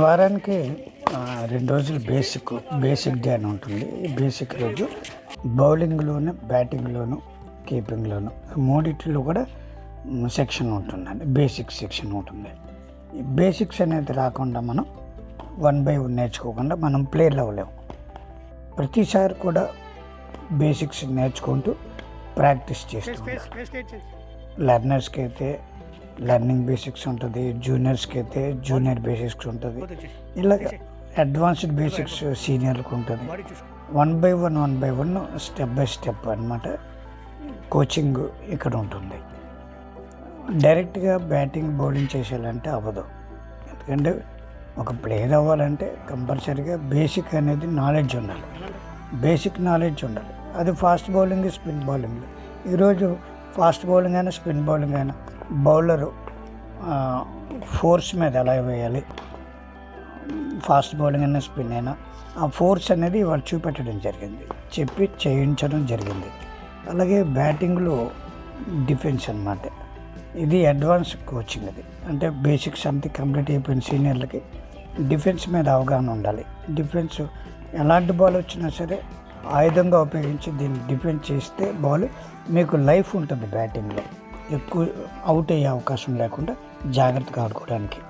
వారానికి రెండు రోజులు బేసిక్ బేసిక్ డే అని ఉంటుంది ఈ బేసిక్ రోజు బౌలింగ్లోను బ్యాటింగ్లోను కీపింగ్లోను మూడిట్లో కూడా సెక్షన్ ఉంటుందండి బేసిక్ సెక్షన్ ఉంటుంది ఈ బేసిక్స్ అనేది రాకుండా మనం వన్ బై వన్ నేర్చుకోకుండా మనం ప్లేయర్ అవ్వలేము ప్రతిసారి కూడా బేసిక్స్ నేర్చుకుంటూ ప్రాక్టీస్ చేస్తూ లెర్నర్స్కి అయితే లెర్నింగ్ బేసిక్స్ ఉంటుంది జూనియర్స్కి అయితే జూనియర్ బేసిక్స్ ఉంటుంది. ఇలాగ అడ్వాన్స్డ్ బేసిక్స్ సీనియర్కి ఉంటుంది. One by one one by one step by step అన్నమాట కోచింగ్ ఇక్కడ ఉంటుంది. డైరెక్ట్గా బ్యాటింగ్ బౌలింగ్ చేసేయాలంటే అవ్వదు. ఎందుకంటే ఒక ప్లేయర్ అవ్వాలంటే కంపల్సరీగా బేసిక్ అనేది నాలెడ్జ్ ఉండాలి. బేసిక్ నాలెడ్జ్ ఉండాలి. అది ఫాస్ట్ బౌలింగ్ స్పిన్ బౌలింగ్. ఈరోజు ఫాస్ట్ బౌలింగ్ అయినా స్పిన్ బౌలింగ్ అయినా బౌలరు ఫోర్స్ మీద ఎలా వేయాలి? ఫాస్ట్ బౌలింగ్ అయినా స్పిన్ అయినా ఆ ఫోర్స్ అనేది వాళ్ళు చూపెట్టడం జరిగింది. చెప్పి చేయించడం జరిగింది. అలాగే బ్యాటింగ్లో డిఫెన్స్ అనమాట ఇది అడ్వాన్స్ కోచింగ్ అది. అంటే బేసిక్స్ అంతా కంప్లీట్ అయిపోయిన సీనియర్లకి డిఫెన్స్ మీద అవగాహన ఉండాలి. డిఫెన్స్ ఎలాంటి బాల్ వచ్చినా సరే ఆయుధంగా ఉపయోగించి దీన్ని డిఫెండ్ చేస్తే బాల్ మీకు లైఫ్ ఉంటుంది బ్యాటింగ్లో. ఎక్కువ అవుట్ అయ్యే అవకాశం లేకుండా జాగ్రత్తగా ఆడుకోవడానికి.